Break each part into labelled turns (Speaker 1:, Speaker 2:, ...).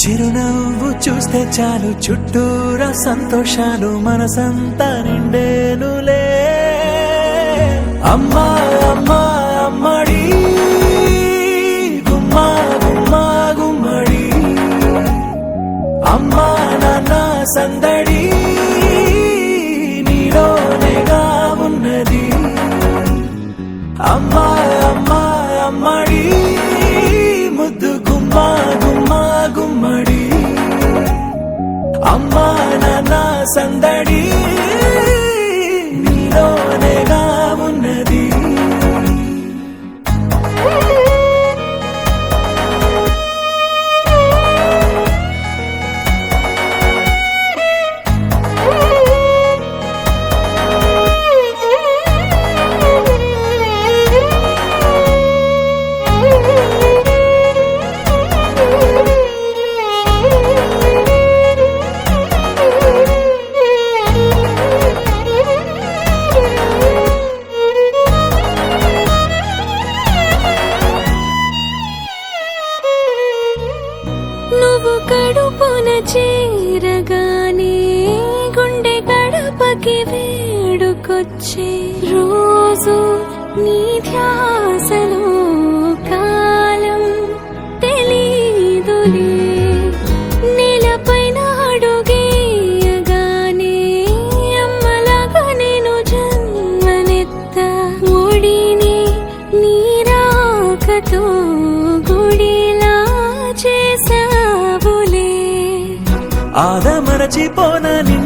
Speaker 1: చిరునవ్వు చూస్తే చాలు చుట్టూరా సంతోషాలు మనసంతా నిండేనులే అమ్మా అమ్మా. నాన్న
Speaker 2: గడపకి వేడుకొచ్చే రోజు నీ ధ్యాసలో కాలం తెలీదులే. నేలపైన అడుగేయగానే అమ్మలాగా నేను జన్మనెత్త ఒడిని నీరాకతో గుడిలా చేసావులే.
Speaker 1: ఆదమరచిపోన నిన్నే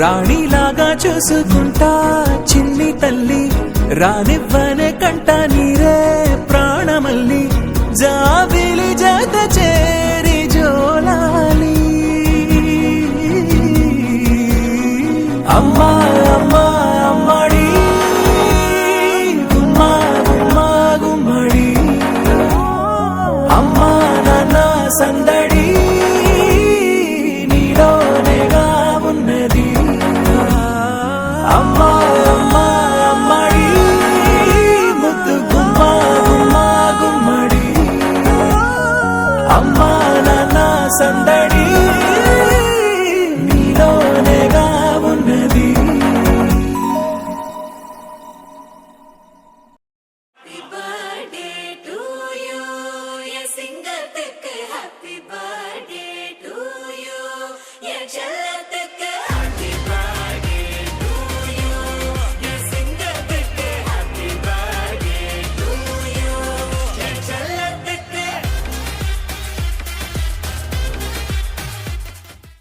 Speaker 2: రాణిలాగా చూసుకుంటా చిన్ని తల్లి రానివ్వనే కంట నీరే ప్రాణమల్లి
Speaker 1: జాబిలి జత చేరి జోలాలి. అమ్మా que quejar.